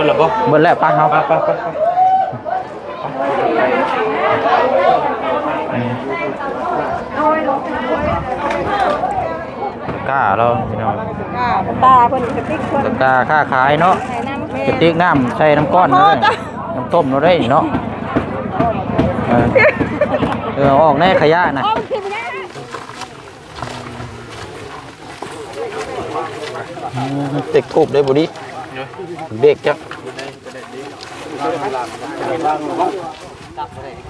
คนละบ่เบิดแล้วป้าเฮาไปไปไปไปกล้าเราพี่น้องตาเพิ่นกระติกเพิ่นตะกร้าค่าขายเนาะใส่น้ำแม่กระติกน้ำใส่น้ำก้อนเลยน้ำต้มเราได้เนาะเออเออเอาออกในขยะนะโอ้ยคือไม่ได้อืมเต็กทูบได้บุดี เด็กจัก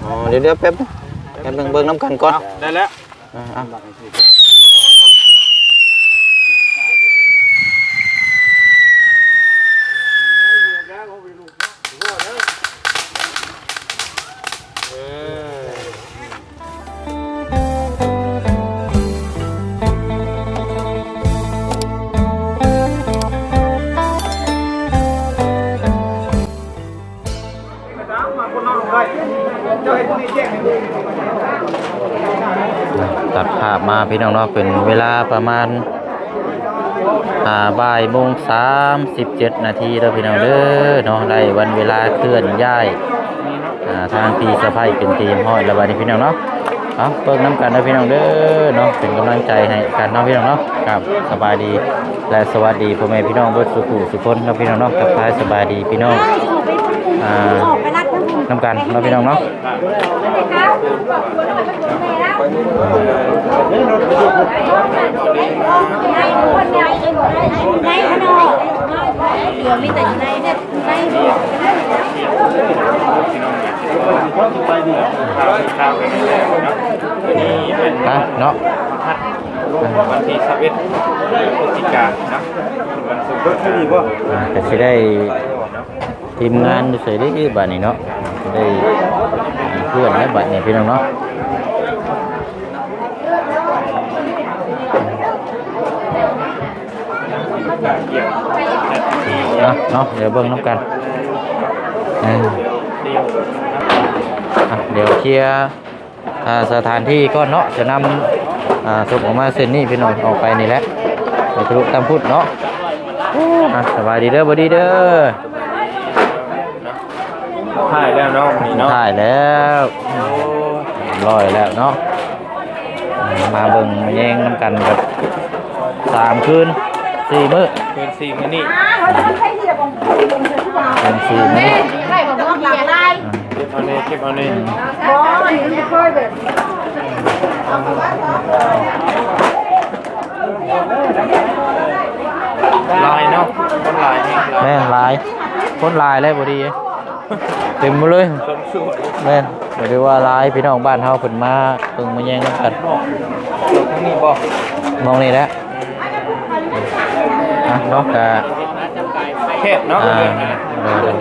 อ๋อเดี๋ยวเดี๋ยวแป๊บนึงแป๊บนึงเบิ่งน้ำกันก่อนได้แล้ว พี่น้องเนาะเป็นเวลาประมาณอ่าบ่ายโมงสามสิบเจ็ดนาทีแล้วพี่น้องเด้อเนาะได้วันเวลาเคลื่อนย้ายอ่าทางพี่สะพ้ายเป็นทีมห้อยระบายพี่น้องเนาะเอาเปิดน้ำกันนะพี่น้องเด้อเนาะเป็นกำลังใจให้กันเนาะพี่น้องเนาะครับสบายดีและสวัสดีพ่อแม่พี่น้องเบิดสุขุสุคนเนาะพี่น้องเนาะกับท้ายสบายดีพี่น้องอ่า น้ำกันเนาะพี่น้องเนาะในคนใหญ่ในขนมเดี๋ยวมีแต่ในเนี่ยในข้าวกันแล้วเนาะนี่เป็นฮะเนาะวันที่11พฤศจิกายนเนาะวันศุกร์ที่ดีบ่อ่าก็สิได้ทีมงานอยู่ใส่ได้บัดนี้เนาะสิ ได้เพื่อนและบัดนี้พี่น้องเนาะเนาะเนาะเดี๋ยวเบิ่งน้ำกันเดี๋ยวเคลียร์สถานที่ก่อนเนาะจะนำอ่าศพออกมาเส้นนี้พี่น้องออกไปนี่แหละไปทะลุตามพุทธเนาะสบายดีเด้อบ่ดีเด้อ ถ่ายแล้วเนาะนี่เนาะถ่ายแล้วร้อยแล้วเนาะมาเบิ่งมาแย่งน้ำกันกับสามคืนสี่มื้อเกิน4มื้อนี้เป็นสี่มื้อใครบอกว่าหลังไล่เก็บเอาเลยเก็บเอาเลยอ๋อนี่ไม่ค่อยแบบลายเนาะคนลายแห้งลายแม่นหลายคนหลายเลยบ่ดี เต็มหมดเลยสมสูตรแม่นบ่ได้ว่าหลายพี่น้องบ้านเฮาเพิ่นมาเพิ่งมาแย่งน้ำกันตรงนี้บ่มองนี่แหละอะเนาะกะเขตเนาะอ่าเออ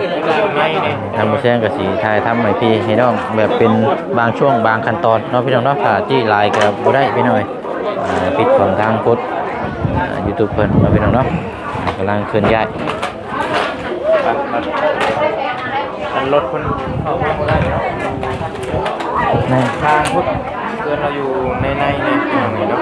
ไม่นี่ทำมาแจ้งกับสีไทยทำให้พี่ให้น้องแบบเป็นบางช่วงบางขั้นตอนเนาะพี่น้องเนาะถ้าที่ไลน์กับบ่ได้พี่น้อยอ่าปิดของทางพุทธยูทูบเพิ่นเนาะพี่น้องเนาะกำลังเคลื่อนย้าย มันรถคนเข้าไม่ได้เนาะแม่ทางพุทธเกินเราอยู่ในในในอย่างนี้เนาะ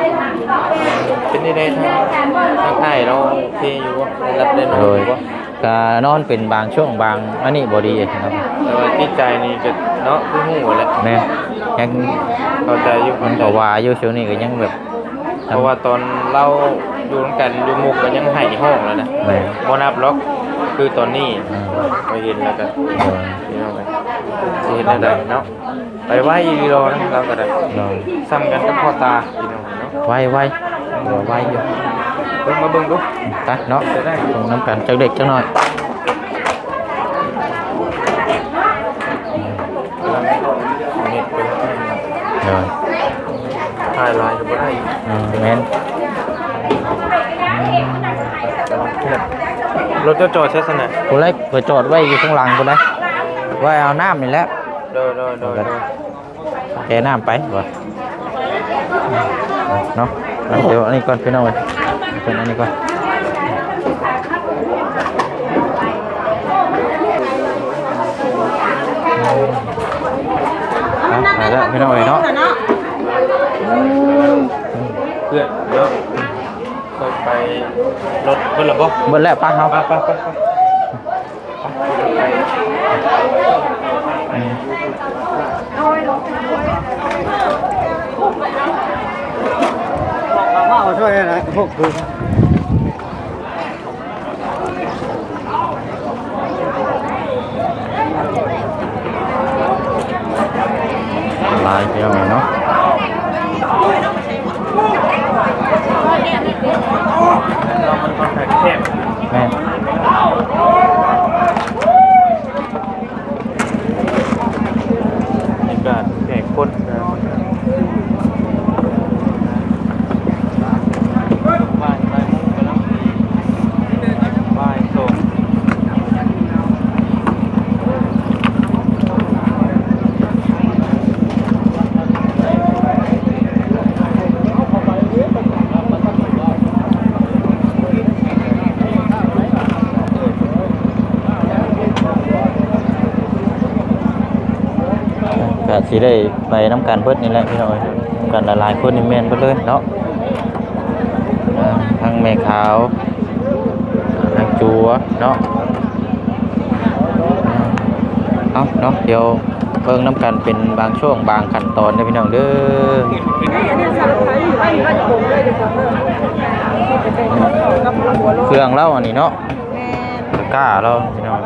เป็นที่ได้ทางทางไอ้เราเทอยู่วะรับได้นอนโดอยยู่วะก็นอนเป็นบางช่วงบางอันนี้บ่ดีครับแต่ว่าที่ใจนี่ก็เนาะคือหูแหละแม่ยังเข้าใจอยู่มัเข้านก็ว่าอยู่ช่วงนี้ก็ยังแบบเพราะว่าตอนเราอยู่ร่วมกันอยู่มุกก็ยังให้ห้องแล้วนะแม่บ่นับล็อก คือตอนนี้อ่าไปเห็นแล้วก็โดยพี่น้องกันสิเห็นอะไรเนาะไปไหว้อีรอนะเราก็ได้โดยซ้ำกันกับพ่อตาพี่น้องเนาะไว้ไว้เดี๋ยวไว้อยู่เบิ่งมาเบิ่งดูไปเนาะส่งน้ำกันจักเด็กจักหน่อยเน็ตไปเดี๋ยวถ่ายไลน์ก็บ่ได้อืมแม่น รถจะจอดใช้สนะกูไล่ไปจอดไว้อยู่ข้างหลังกูไล่ไว้เอาน้ำนี่แหละโดยโดยโดยโดยแกน้ำไปก่อนเนาะเอาเดี๋ยวอันนี้ก่อนพี่น้องเลยเป็นอันนี้ก่อนเอาไปแล้วพี่น้องเลยเนาะ รถเบิดแลบ่เบิดแล้วป้าเฮาไปไปไปไปเอาช่วยนะพวกคือ สิได้ไปน้ำกันเบิดนี่แหละพี่น้องเอ้ยนำกันหลายๆคนนี่แม่นเบิดเลยเนาะอ่าทั้งแม่ขาวทั้งจัวเนาะเอาเนาะเดี๋ยวเบิ่งน้ำกันเป็นบางช่วงบางขั้นตอนเด้อพี่น้องเด้อเครื่องเล่าอันนี้เนาะตะกร้าเราพี่น้อง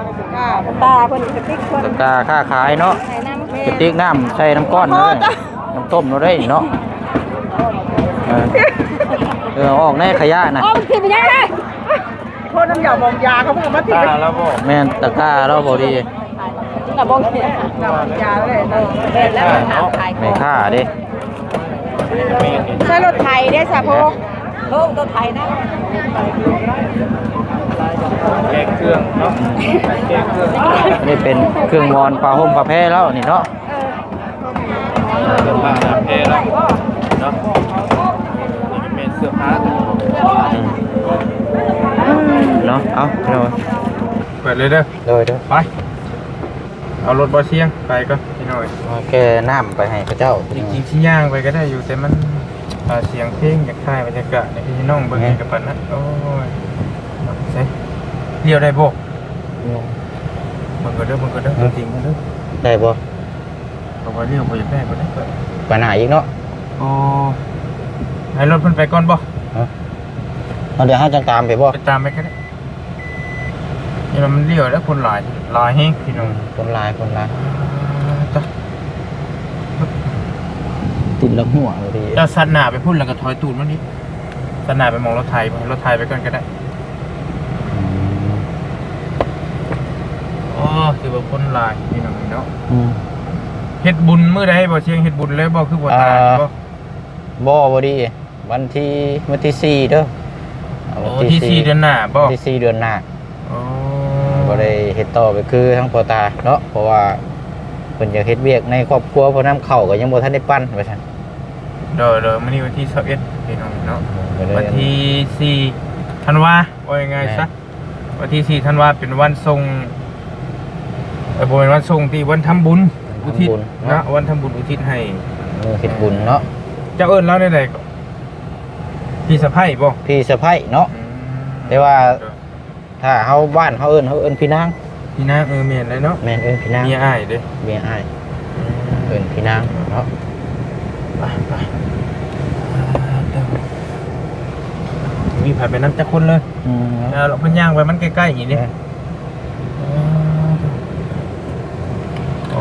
ตาเพิ่นกระติกคนตะกร้าค่าขายเนาะใส่น้ำ กระติกน้ำใส่น้ำก้อนเลยน้ำต้มเราได้เนาะเออเออเอาออกในขยะนะอ๋อมันผิดไปยังไงโทษน้ำยามองยาเขาเพิ่งมาติดตาแล้วบ่แม่นตะกร้าเราบอดีแต่บอกผิดยายาเลยเล่นแล้วมันถามขายขไม่องค่าเดิใช้รถไถได้สะโพกโลกรถไถนะ แขกเครื่องเนาะแขกเครื่องนี่เป็นเครื่องมอนปลาห่มปลาแพแล้วนี่เนาะเสื้อผ้าหนาเพแล้วเนาะนี่เป็นเสื้อผ้าอืมเนาะเอาเดี๋ยวเปิดเลยเด้อโดยเด้อไปเอารถบอเชียงไปก็พี่หน่อยมาแกน้ำไปให้พระเจ้าจริงๆที่ย่างไปก็ได้อยู่แต่มันอ่าเสียงเพลงจากค่ายบรรยากาศในพี่น้องเบิ่งให้กับปันนะโอ้ยใช่ เลี้ยวได้บ่เบิ่งก็เด้อเบิ่งก็เด้อจริงๆก็เด้อได้บ่เพราะว่าเลี้ยวบ่อยากได้ก็ได้เปิดปัญหาอีกเนาะโอ้ให้รถเพิ่นไปก่อนบ่เอาเดี๋ยวห้าจังตามไปบ่ไปตามไปก็ได้นี่มันเลี้ยวแล้วคนหลายหลายแฮงพี่น้องคนลายคนลายจ้ะติดลักหัวเลยดิเจ้าสันหน้าไปพุ่นแล้วก็ถอยตูดมานี่สันหน้าไปมองรถไทยไปรถไทยไปก่อนก็ได้ อืม โอ้คือว่าคนหลายพี่น้องเนาะอืมเฮ็ดบุญมื้อใดบ่เชียงเฮ็ดบุญเลยบ่คือบ่ตายอ่าบ่บ่บ่ดีวันที่วันที่สี่เด้อโอ้วันที่สี่เดือนหน้าบ่ที่สี่เดือนหน้าโอ้บ่ได้เฮ็ดต่อไปคือทั้งพ่อตาเนาะเพราะว่าเพิ่นอยากเฮ็ดเวียกในครอบครัวเพราะน้ำเข้าก็ยังบ่ทันได้ปั้นว่าซั่นเด้อเด้อมื้อนี้วันที่21พี่น้องเนาะวันที่4ธันวาว่ายังไงซะวันที่4ธันวาเป็นวันส่ง เอ้ยบ่แม่นวันส่งที่วันทำบุญอุทิศนะวันทำบุญอุทิศให้ เออเฮ็ดบุญเนาะเจ้าเอิ้นเราได้ใดก็พี่สะใภ้บ่พี่สะใภ้เนาะ แต่ว่า ถ้าเฮาบ้านเฮาเอิ้นเฮาเอิ้นพี่นางพี่นางเออแม่นเลยเนาะแม่นเอิ้นพี่นางเมียอ้ายเด้เมียอ้ายเอิ้นพี่นางเนาะไปไปมีผ่านไปน้ำจักคนเลยอืมเอาเราเพิ่นย่างไปมันใกล้ๆอย่างนี้โ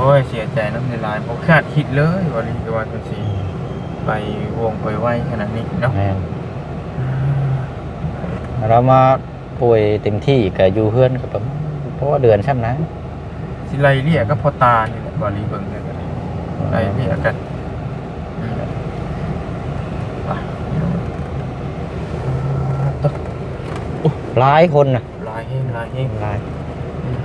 อ้ยเสียใจน้ำในลายผมคาดคิดเลยวันนี้วันเป็นสีไปวงไปไหวขนาดนี้เนาะแม่นเรามาป่วยเต็มที่ก็อยู่เฮือนก็ประมาณเพราะว่าเดือนซ้ํนะสิไลเรียกก็พอตานี่แหละบาลีเบิ่งเลยก็ได้ไลเรียกกันอืมไปต่อหลายคนน่ะลายเฮงลายเฮง หลาย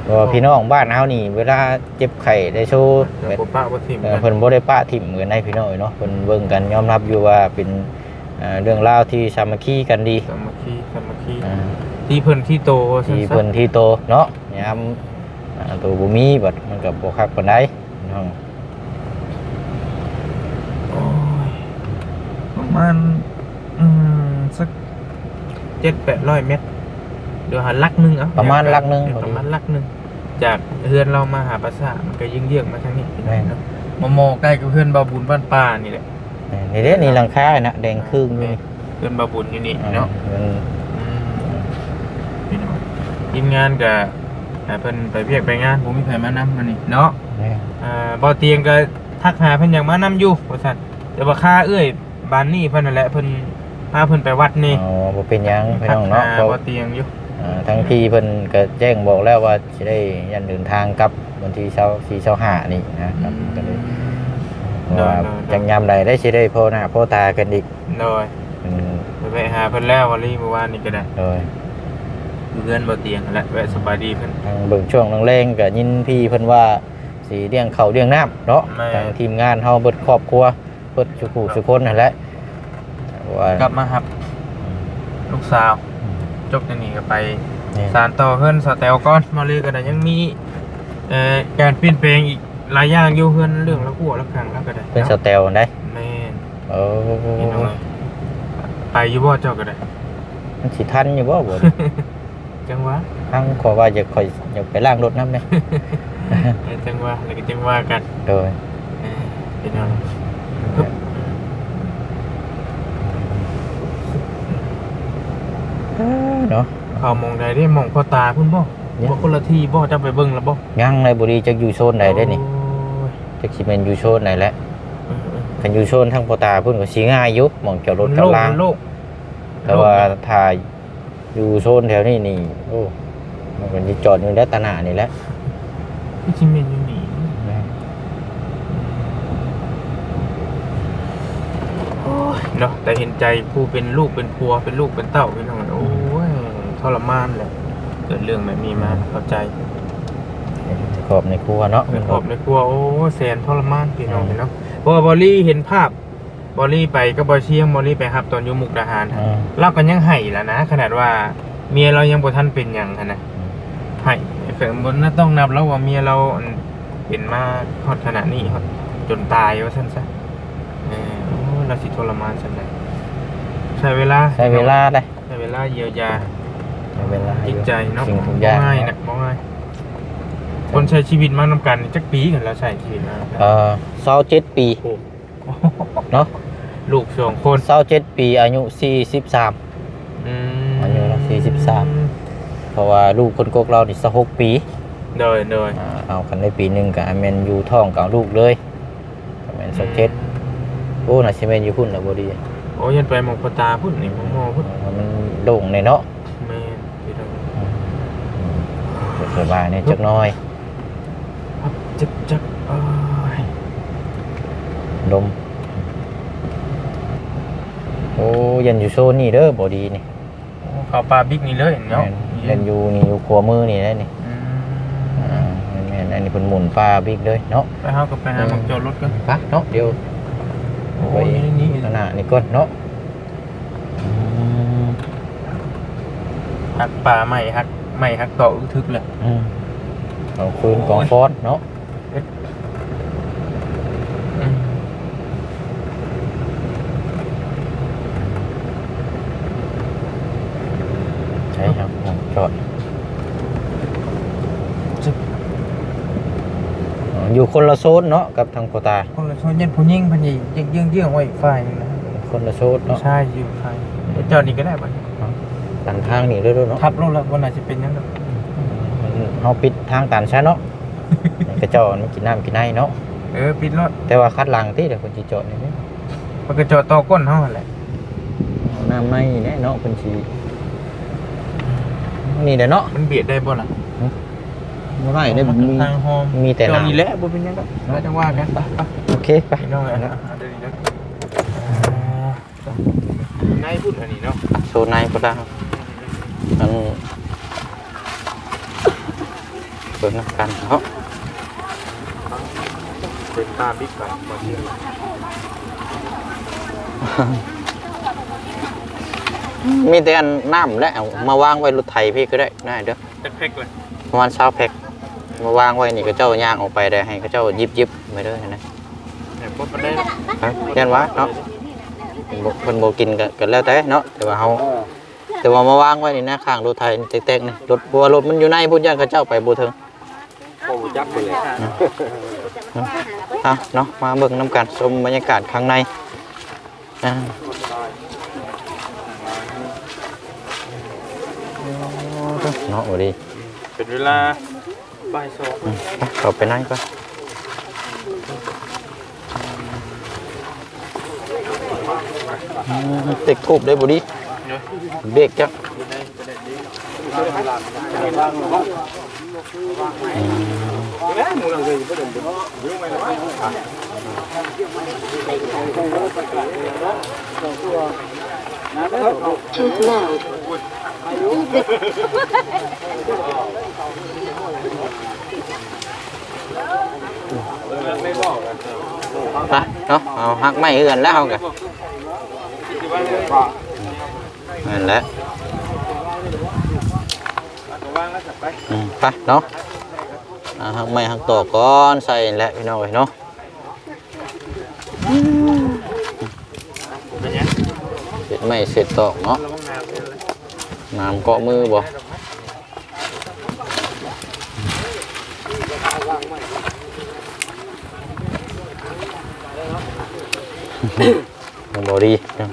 เพราะว่าพี่น้องบ้านเฮานี่ เวลาเจ็บไข้ได้โชว์เดี๋ยวผมป้าว่าทีมเอ่อกันเพิ่นบ่ได้ป้าถิ่มเหมือนในพี่น้องเนาะเพิ่นเบิ่งกันยอมรับอยู่ว่าเป็นเอ่อเรื่องราวที่สามัคคีกันดีสามัคคีสามัคคีอ่า ที่เพิ่นที่โตว่าซั่ที่นซะเพิ่นที่โตเนาะยามอ่าตัวบ่มีบัดมันก็บ่คักปานใดเนาะโอ้ยประมาณอืมสักเจ็ดแปดร้อยเมตรเดี๋ยวหันลักหนึ่งเอะประมาณลักหนึงประมาณลักหนึ่ง จากเฮือนเรามาหาปราสาทมันก็ยิ่งเยือกมาทางนี้พี่น้องเนาะมอมอใกล้กับเพื่อนบาบุญบ้านป่านี่แหละนี่เด้นี่หลังคาน่ะแดงครึ่งอยู่นี่เพื่อนบาบุญอยู่นี่เนาะมันอืมพี่น้องทีมงานกับเพิ่นไปเรียกไปงานผมมีใครมานำมานี่เนาะนี่อ่าบ่เตียงก็ทักหาเพิ่นอยากมานำอยู่ว่าซั่นแต่ว่าค่าเอ้ยบ้านนี้เพิ่นนั่นแหละเพิ่นพาเพิ่นไปวัดนี่อ๋อบ่เป็นหยังพี่ทัน้กองหาเนาะเพราะบ่เตียงอยู่อ่า ทั้งพี่เพิ่นก็แจ้งบอกแล้วว่าสิได้ยันเดินทางกลับวันที่24 25นี่นะครับก็เลยเพราะว่าจังยามใดได้สิได้พ่อหน้าพ่อตากันอีกโดยอืมไปไปหาเพิ่นแล้ววันนี้เมื่อวานนี่ก็ได้โดยอยู่เพื่อนบ่เตียงนั่นแหละแวะสบายดีเพิ่น ทางเบิ่งช่วงแรงๆก็ยินพี่เพิ่นว่าสิเลี้ยงข้าวเลี้ยงน้ำเนาะแม่ ทางทีมงานเฮาเบิดครอบครัวเบิดสุขุสุคนนั่นแหละว่ากลับมาครับ ลูกสาว จบจากนี้ก็ไปนี่สารต่อเพื่อนสแตลก่อนมาเลยก็ได้ยังมีเอ่อการเปลี่ยนแปลงอีกหลายอย่างอยู่เพื่อนเรื่องละกัวละครั้งแล้วก็ได้เป็นสเตลได้แม่นโอ้พี่น้อยไปอยู่บ่เจ้าก็ได้ มันสิทันอยู่บ่บ่จังหวะทางขอว่าอยากค่อยอยากไปล้างรถน้ำเนี่ยเออจังหวะแล้วก็จังหวะกันโดย เออพี่น้อยปึ๊บ เนาะเข้ามองใดได้มองพ่อตาพุ่นบ่เนี่ยบ่คนละที่บ่จะไปเบิ่งแล้วบ่ยังในบุรีจักอยู่โซนใดได้นี่โอ้ยจักสิเป็นอยู่โซนไหนแหละเออเออคันอยู่โซนทางปตาเพิ่นก็สิง่ายอยู่หมองจอดรถมันกับโลกล้างมันโลกแต่ว่าถ้าอยู่โซนแถวนี้นี่โอ้มันก็สิจอดอยู่แล้วตะหน้านี่แหละพี่ชิเมนอยู่นี่ เนาะแต่เห็นใจผู้เป็นลูกเป็นพัวเป็นลูกเป็นเต้าพี่น้องโอ้ยทรมานเลยเกิดเรื่องแบบนี้มาเข้าใจขอบในครัวเนาะเป็นขอบในครัวโอ้แสนทรมานพี่น้องเนาะเพราะว่าบอลลี่เห็นภาพบอลลี่ไปก็บอเชียงบอลลี่ไปครับตอนอยู่มุกดาหารอืมเราก็ยังไห้แล้วนะขนาดว่าเมียเรายังบ่ทันเป็นหยังหั้นนะไห้เกิดบนน่าต้องนับแล้วว่าเมียเราอันเป็นมาฮอดขนาดนี้ฮอดจนตายว่าซั่นซะ เออโอ้เราสิทรมานซั่นได้ใช้เวลาใช้เวลาได้ใช้เวลาเยียวยาใช้เวลาจิตใจเนาะสิ่งทุกอบ่ย่างง่ายนะบ่ง่ายคนใช้ชีวิตมานำกันนี่จักปีกันแล้วใช้ชีวิตมานำกันเอ่อเศร้าเจ็ดปีโอ้เนาะลูกสองคนเศร้าเจ็ดปีอายุสี่สิบสามอืมอายุเรา43เพราะว่าลูกคนกกเรานี่สิหกปีโดยโดยอ่าเอากันได้ปีหนึ่งกับแมนอยู่ท้องกับลูกเลยแมนสเจ็ด โอ้น่ะสิแมนอยู่พุ่นละบ่ดีโอ้ยันไปหมองพตาพุ่นนี่หมองมอพุ่นมันโด่งในเนาะแม่นพี่น้องสบายเนี่ยจักหน้อยครับจักจักเอ้ยลมโอ้ยันอยู่โซนนี่เด้อบ่ดีนี่โอ้เขาปลาบิ๊กนี่เลยเนาะแม่นยันอยู่นี่อยู่ขวามือนี่ได้นี่อืมอ่าแม่นอันนี้เพิ่นหมุนฟ้าบิ๊กเลยเนาะ ไปเฮาก็ไปหาหมองจอดรถกันปะเนาะเดี๋ยวโอ้ ไปยนี่นี่ข้างหน้านี่ก่อนเนาะอืมหักป่าใหม่หักใหม่หักต่ออึกทึกเลยอืมเอาคืนกองฟอนเนาะ อืม ใช่ครับผมจอดอ๋ออยู่ คนละโซนเนาะกับทางโคตา คนละชนยันผู้หญิงเพันยี่ยังยังเยื่องไว้อีกฝ่ายหนึงนะคนละโซนเนาะใช่อยู่ฝ่ายเดี๋ยวจอดนี่ก็ได้ป่ะตันทางนี่เรื่อยๆเนาะทับลงแล้ววันไหนจะเป็นยังไงมันเฮาปิดทางตันใช่เนาะ นี่กระเจ้ามันกินน้ำกินไนเนาะ เออปิดรถแต่ว่าคัดหลังที่เดี๋ยวคนจีจอดนี่เด้มันก็จอดต่อก้นเฮาหั่นแหละเอาน้ำในแน่เนาะคนจีนี่เด้อเนาะมันเบียดได้บ่ล่ะ บ่ได้ได้มันมีทางโฮมมีแต่จอดน้ำนี่แหละบ่เป็นหยังก็แล้วจังว่ากันไปไปโอเคไปพี่น้องเอ้ยนะเอาเดี๋ยวนี้เด้ออ่าในพูดอันนี้เนาะโซนในก็ได้มันเปิดน้ำกันเนาะเป็นตาบิ๊กก่อนบ่เที่ยวมีแต่อันน้ำและเอามาวางไว้รถไถพี่ก็ได้ได้เด้อจักเพ็กเลยประมาณ20แพ็ค มาวางไว้นี่ก็เจ้าย่างออกไปได้ให้เขาเจ้ายิบยิบไปเด้อนะเนี่ยบ่ปานใดฮะเรียนว่าเนาะบ่เพิ่นบ่กินก็ก็แล้วแต่เนาะแต่ว่าเฮาแต่ว่ามาวางไว้นี่นะข้างรถไถนี่แตกๆนี่รถเพราะว่ารถมันอยู่ในพุ่นย่างเขาเจ้าไปบ่ถึงจักไปเลยอะเนาะมาเบิ่งน้ำกันชมบรรยากาศข้างในอ่าเนาะโอ้ดีเป็นเวลา บ่ายสองอืมไปเข้าไปนั่งก่อนอืมเต็กทูบได้บ่ดีเนาะเบรกจัก ไปเนาะเอาหักไม้เอือนแล้วเอากันนั่นแหละอืมไปเนาะอ่าหักไม้หักตอกก่อนใส่นั่นแหละพี่น้องเอ้ยเนาะเสร็จไม้เสร็จตอกเนาะน้ำเกาะมือบ่ ยังบ่ดีจัง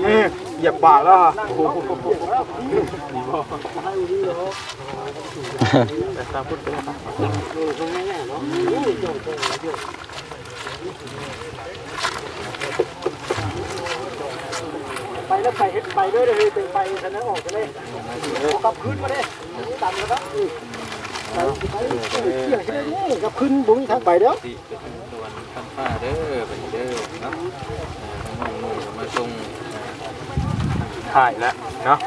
เหยียบปากแล้วไปแล้วไปไปด้วยเลยไปไปคันนั้นออกไปเลย กลับขึ้นมาเลยตันแล้วครับไปไปเกี่ยงกันเลยกลับขึ้นบุ้งทางไปเด้อที่เป็นสวรรค์คันฟ้าเด้อไปเด้อเนาะอ่าน้องๆก็มาส่งถ่ายแล้วเนาะ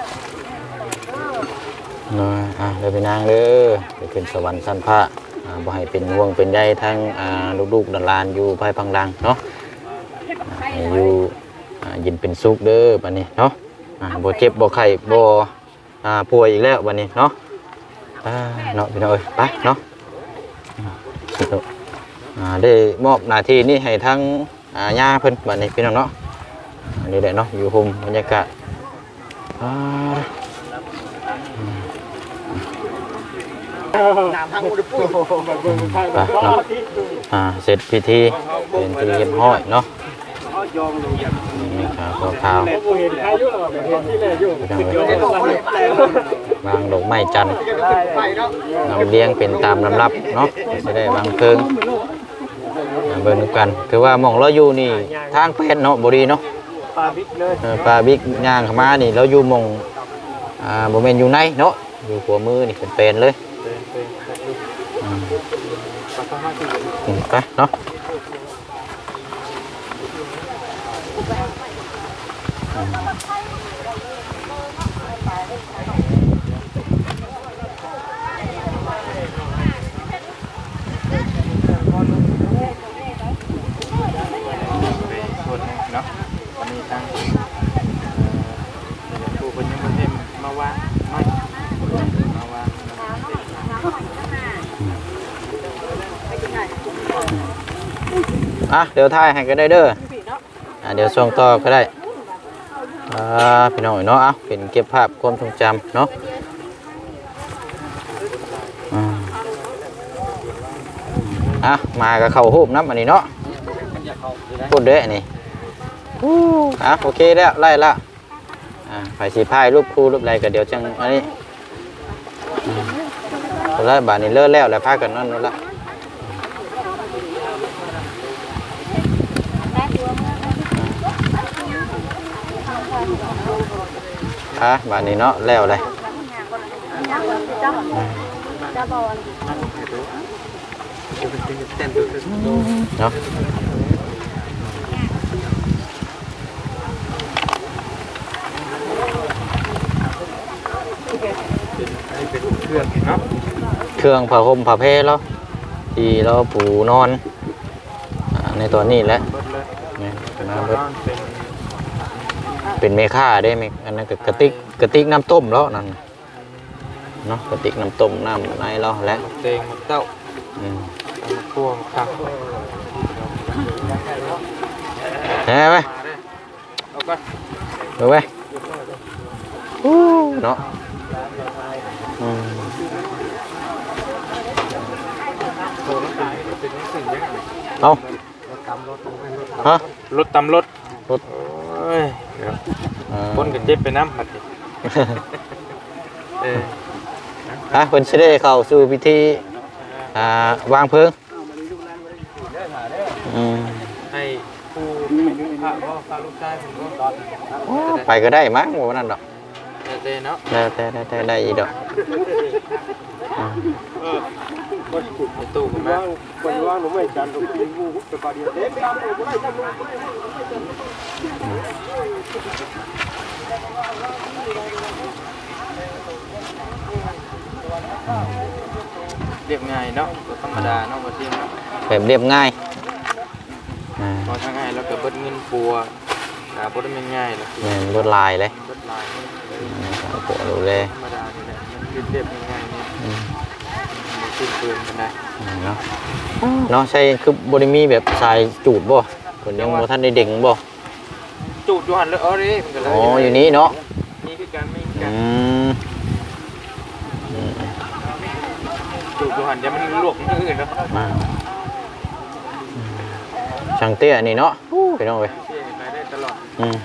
เนาะอะเดี๋ยวไปนางเด้อไปขึ้นสวรรค์ชั้นพระอ่าบ่ให้เป็นห่วงเป็นใยทั้งอ่าลูกๆหลานๆอยู่ภายพังดังเนาะอ่าให้อยู่อ่ายินเป็นสุขเด้อบัดนี้เนาะอ่าบ่เจ็บบ่ไข้บ่ อ่าป่วยอีกแล้วบัดนี้เนาะอ่าเนาะพี่น้องเอ้ยไปเนาะอ่าได้มอบหน้าที่นี้ให้ทั้งอ่าย่าเพิ่นบัดนี้พี่น้องเนาะอันนี้แหละเนาะอยู่ห่มบรรยากาศอ่าน้ำทางอุดปุ้ยไปเนาะอ่าเสร็จพิธีเป็นที่เรียบร้อยเนาะ ยองลงอย่างนี่ครับข้าวเห็นใครอยู่หรอเห็นที่แรกอยู่ๆวางดอกไม้จันทร์นำเลี้ยงเป็นตามลำรับเนาะจะได้วางเพลิงเบิ่งดูกันคือว่ามองเราอยู่นี่ทางเพชรเนาะบุรีเนาะปลาบิ๊กเลยปลาบิ๊กย่างข้ามานี่เราอยู่มองอ่าบ่แม่นอยู่ในเนาะอยู่หัวมือนี่เป็นเป็นเลยไปเนาะ ไปส่วนหนึ่งเนาะวันนี้ทางเอะเดี๋ยวถ่ายให้ก็ได้เด้ออะเดี๋ยวส่งต่อก็ได้ อ่าพี่น้องเนาะเอาเป็นเก็บภาพความทรงจำเนาะอะมากับเขาหูบน้ำอันนี้เนาะพูดเด้อนนี้อู้อะโอเคแล้วไล่ละอ่าไปสีพายรูปคู่รูปอะไรก็เดี๋ยวจังอันนี้อืมแล้วบานนี้เลิกแล้วแล้วพากันนั่นนั่นละ อะบานนี้เนาะแล้วเลยเนาะนี่เป็นเครื่องเนาะเครื่องผ้าห่มผ้าเพแล้วที่เราปูนอนอ่าในตอนนี้แหละเบิดเลยเนี่ยมาแล้วเบิดก็ เป็นเป็นเมค่าได้ไหมอันนั้นก็กระติกกระติกน้ำต้มแล้วนั่นเนาะกระติกน้ำต้มน้ำในเราแล้วเตงมะเต้าอืมมะพวงครับเห็นไหมมาเด้อเอาก่อนดูไว้อู้เนาะอืมโทรมันเป็นเป็นสิ่งยังไงเอาฮะรถตำรถรถ โอ้ยเดี๋ยวเออคนกับเจ็บไปน้ำผัดดิเออฮะเพิ่นสิได้เข้าสู่พิธีอ่าวางเพลิงอืมให้ผู้พระพ่อพระลูกชายผมก็ตอน ไปก็ได้มั้งบ่ว่านั่นดอก เต้เนาะได้ได้ได้ได้ได้อีกดอกอืมในตู้ผมว่านะคนว่าหนูไม่จันทร์หนูกินงูแต่ปลาเดียวเด็กตามหนูก็ได้จังเลยเรียบง่ายเนาะตัวธรรมดาเนาะมาเทียมเนาะแบบเรียบง่ายอ่าพอทางง่ายแล้วก็เบิดเงินปัวอ่าบ่ได้แม่นง่ายหรอกคือแม่นลวดลายเลยเบิดลาย อืมโอ้โหดูเลยธรรมดานี่แหละมันเรียบเรียบง่ายๆนี่อืมมันสิ้นเปลืองกันได้อืมเนาะเนาะใช่คือบริมีแบบสายจูดบ่คนยังบ่ท่านได้เด่งบ่จูดอยู่หันเลยเออดิมันก็เลยอ๋ออยู่นี้เนาะนี่คือการไม่กัอืนมจูดอยู่หันเดี๋ยวมันลวกมืออื่นเนาะมาช่างเตี้ยนี่เนาะไปน้องเว้ยเชี่ยไปได้ตลอดอืม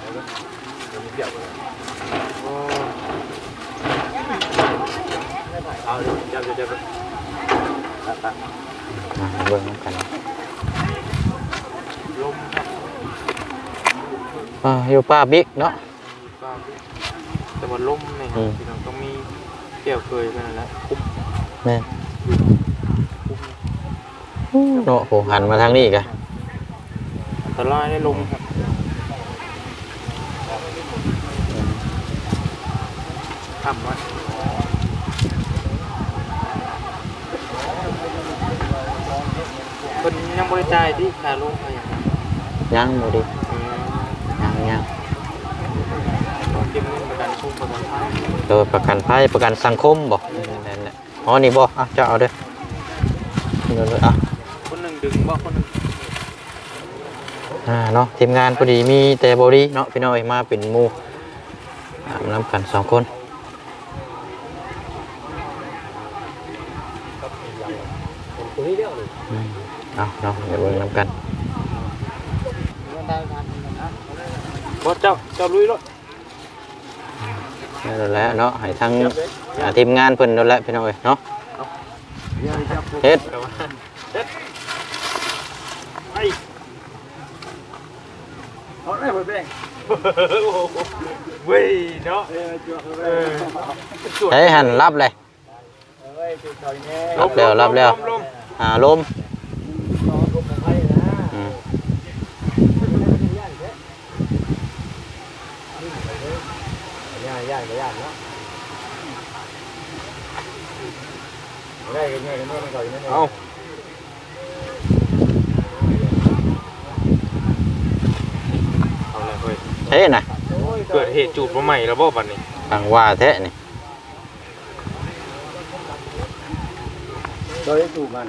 โอ้เอาเดี๋ยว จับจับจับตัดเบิ่งกันลมอ่าอยู่ป้าบิ๊กเนาะแต่ว่าลมเนี่ยพี่น้องต้องมีเกี่ยวเคยกันแหละคุ้มแม่เนาะโหหันมาทางนี้อีกอะอันตรายได้ลมครับทำไว้คน ยังบริจาคที่ขาลงไปอย่างนั้นยังบ่ดิยังยังเก็บเงินประกันคุ้มประกันภัยโดยประกันภัยประกันสังคมบ่นั่นแหละอ๋อนี่บ่อะเจะเอาเด้อเงินเลยอะคนหนึ่งดึงบ่คนหนึ่งอ่าเนาะทีมงานพอดีมีแต่บริเนาะพี่น้อยมาเป็นหมู่อ่ามานำกันสองคน เจ้าเจ้าลุยรถนั่นแหละเนาะให้ทั้งอ่าทีมงานเพิ่นนั่นแหละพี่น้อยเนาะเฮ็ดแต่ว่าเด็ดไปเอาได้หมดแบ่งเว้ยเนาะเออจวดเอเลอยจวดใช้หันรับเลยเอ้ยจุดต่อยแง่รับแล้วรับแล้วลมหาลม ต่อลมของไฟนะ อืม ย่างย่างก็ย่างเนาะได้กันแง่กันแง่กันก่อนนะเอาเอาเลยเฮ้ยเฮ้ยน่ะเกิดเหตุจูดมาใหม่แล้วบ่บัดนี้ทางว่าแท้นี่โดยสูบมัน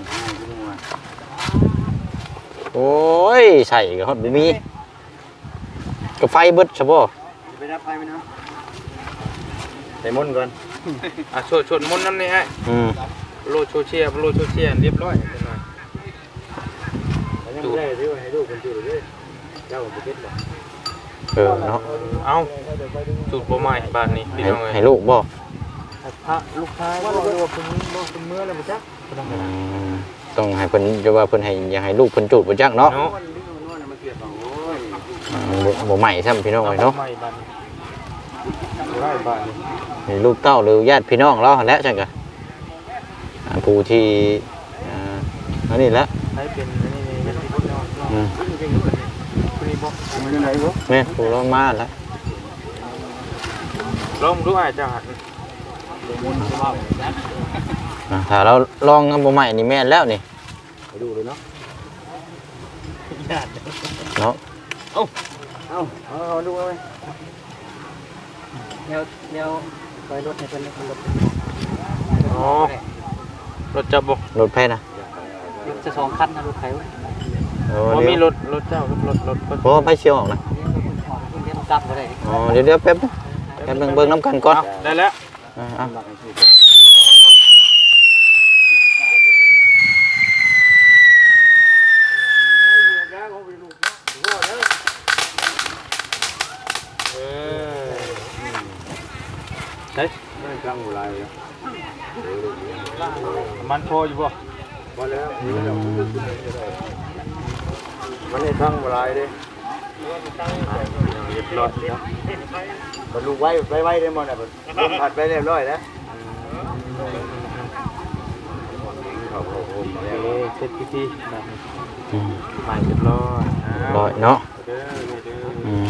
โอ้ยใส่ก็ฮอดบ่มีก็ไฟเบิดซะบ่ไปรับไฟไหมนะ ใส่มนก่อนอะชดชดมนต์น้ำนี่ให้อืมโลดโซเชียลโลดโซเชียลเรียบร้อยเรียบร้อยจูดได้ที่ว่าให้ลูกคนจูดเลยเจ้าผมไปเก็บบ่เออเนาะเอาจูดบ่ใหม่บาดนี้พี่ให้น้องเอ้ยให้ลูกบ่พระลูกชายบ่รู้ว่าเพิ่นบ่เพิ่นเมื่อแล้วบ่จ๊ะอืมต้องให้เพิ่นจะว่าเพิ่นให้อย่าให้ลูกเพิ่นจูดบ่จักเนาะเนาะอืมบ่บ่ใหม่ซ้ำพี่น้องเอ้ยเนาะใหม่บาดนี้บ่ ได้บาดนี้ให้ลูกเต้าหรือญาติพี่น้องเราหั่นแหละจังก็อ่าผู้ที่อ่าอันนี้แหละให้เป็นอันนี้นี่เป็นที่พุ่นเนาะอืมคนนี้บ่มันยังไงบ่แม่นผู้เรามาแล้วลองดูอ้ายเจ้าหันอ่าถ้าเราลองเอาบ่ใหม่นี่แม่นแล้วนี่ไปดูเลยเนาะเนาะเอาเอาเอาดูเอาไว้ แนวแนวไปรถให้เป็นรถอ๋อ รถจับบ่รถไผนะจะสองคันนะรถไถโอ้บ่เดี๋มียวรถรถเจ้ารถรถรถรถโอ้ไผเชียวออกนะเจับบ่ได้อ๋อเดี๋ยวเดี๋ยวแป๊บนึงแป๊บนึงเบิ่งน้ำกันก่อนได้แล้ว อ่าเอา เออ ใช่ได้กลางหัวไหล่มันพออยู่บ่บ่แล้วมันได้ทั้งบ่หลายเด้เรียบร้อยแล้วบ่ลูกไว้ไว้ไว้ได้หมดน่ะลมผัดไปเรียบร้อยแล้วเออเสร็จพิธีแบบอืมใหม่เรียบร้อยร้อยเนาะเด้อเด้ออืม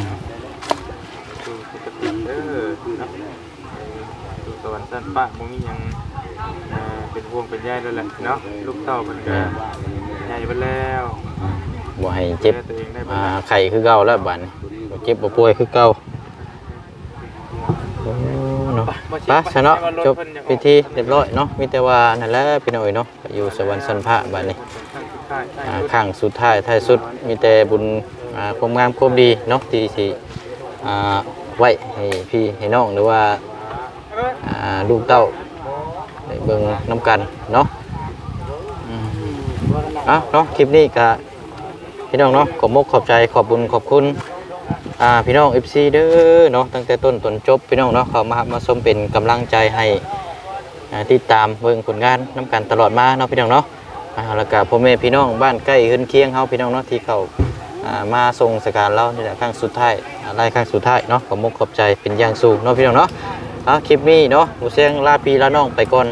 วรรค์สั้นป้าบ่มีหยังอ่าเป็นห่วงเป็นใยแล้วแหละเนาะลูกเต้ามันก็ใหญ่ไปแล้วบ่ให้เจ็บดูแลตัวเองได้บ่อ่าไข่คือเก่าแล้วบัดนี้บ่เจ็บบ่ป่วยคือเก่าโอ้เนาะไปซะเนาะจบพิธีเรียบร้อยเนาะมีแต่ว่านั่นแหละพี่น้อยเนาะก็อยู่สวรรค์สันพระบัดนี้อ่าข้างสุดท้ายท้ายสุดมีแต่บุญอ่าความงามความดีเนาะที่สิอ่าไว้ให้พี่ให้น้องหรือว่าอ่า ลูกเต้าได้เบิ่งน้ำกันเนาะอืมเอะเนาะคลิปนี้ก็พี่น้องเนาะขอบมกขอบใจขอบบุญขอบคุณอ่าพี่น้อง FC เด้อเนาะตั้งแต่ต้นจนจบพี่น้องเนาะเขามามาชมเป็นกำลังใจให้อ่าติดตามเบิ่งผลงานน้ำกันตลอดมาเนาะพี่น้องเนาะอ่าแล้วก็พ่อแม่พี่น้องบ้านใกล้เฮือนเคียงเฮาพี่น้องเนาะที่เขาอ่ามาส่งสการเรานี่แหละครั้งสุดท้ายอะไรครั้งสุดท้ายเนาะขอมุกขอบใจเป็นอย่างสูงเนาะพี่น้องเนาะเอาคลิปนี้เนาะหมูเสียงลาพีลาน้องไปก่อน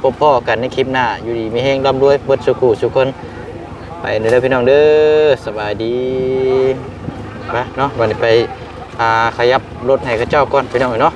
พบพ่อกันในคลิปหน้า อยู่ดีมีแห้งร่ำรวยเบิดสุขุสุขคน ไปเด้อพี่น้องเด้อสบายดีไปเนาะวันนี้ไปอ่าขยับรถให้ข้าเจ้าก่อนพี่น้องเนาะ